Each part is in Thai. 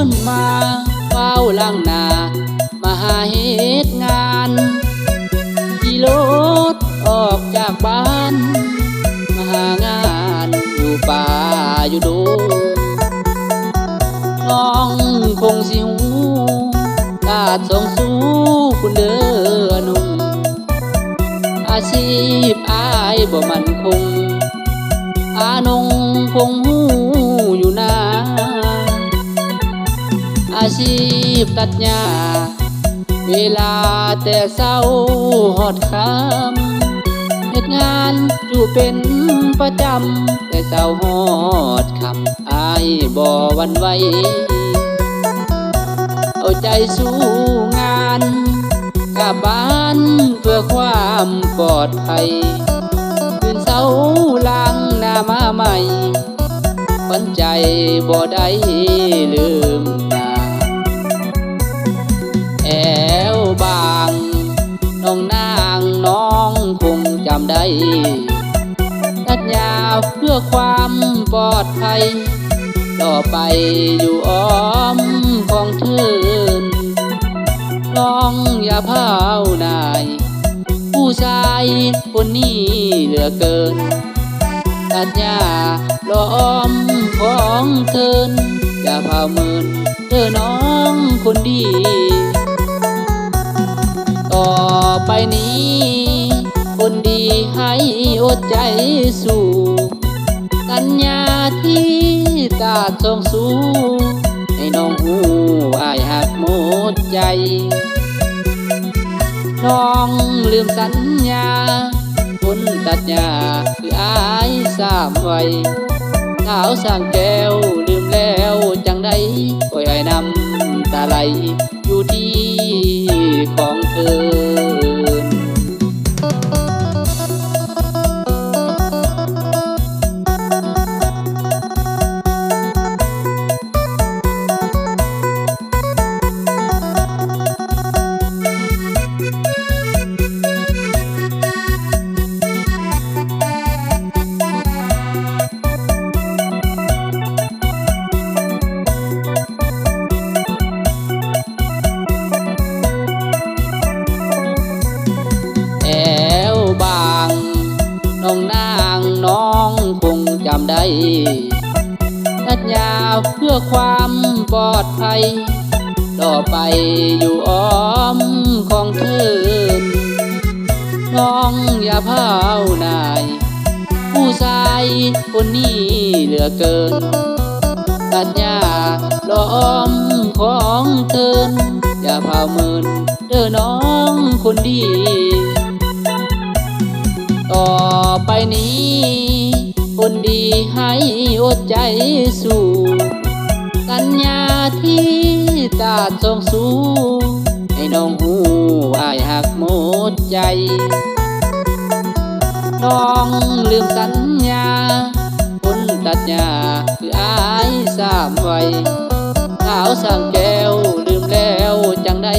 ึ้นมาเฝ้าล่างนา มาหาเหตุงานขี่รถออกจากบ้าน มาหางานอยู่ป่าอยู่ดงน้องคงสิหูตาดสองสู้คุณเด้อนุ่มอาชีพอายบ่มันคง อานงคง อาชีพตัดหญ้า เวลาแต่เศร้าหอดคำเหตุงานอยู่เป็นประจำ แต่เศร้าหอดคำอายบ่หวันไหวเอาใจสู้งานกลับบ้านเพื่อความปลอดภัยคืนเสาล้างหน้ามาใหม่ฝันใจบ่ได้ลืมนา อความปลอดภัย ต่อไปอยู่อ้อมของเธอน้องอย่าพาวนาย ผู้ชายคนนี้เหลือเกินตัดยาล้อมของเธออย่าพาเมินเธอน้องคนดี ต่อไปนี้ คนดีให้อดใจสู้ ที่ตาดส่งสู้ให้น้องหูอายหักหมดใจน้องลืมสัญญาคนตัดหญ้าคืออายสามไว้สาวสร้างแก้วลืมแล้วจังใดปล่อยไอ้ายนำตาไหล จำได้ตัดยาเพื่อความปลอดภัย ต่อไปอยู่อ้อมของเธอ น้องอย่าพานาย ผู้ชายคนนี้เหลือเกินตัดหญ้าล้อมของเธอ อย่าพาเมินเด้อน้องคนดี ต่อไปนี้ คนดี ดใจสู้สัญญาที่ตาดส่งสู้ให้น้องหูอายหักหมดใจน้องลืมสัญญาคนตัดหญ้าคืออายสามไว้สาวสั่งแก้วลืมแล้วจังได้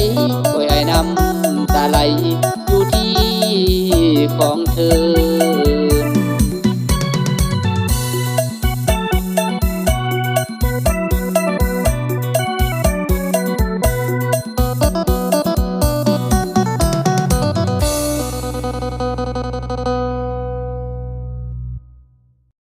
ปล่อยไอ้ายนำตาไหลอยู่ที่ของเธอ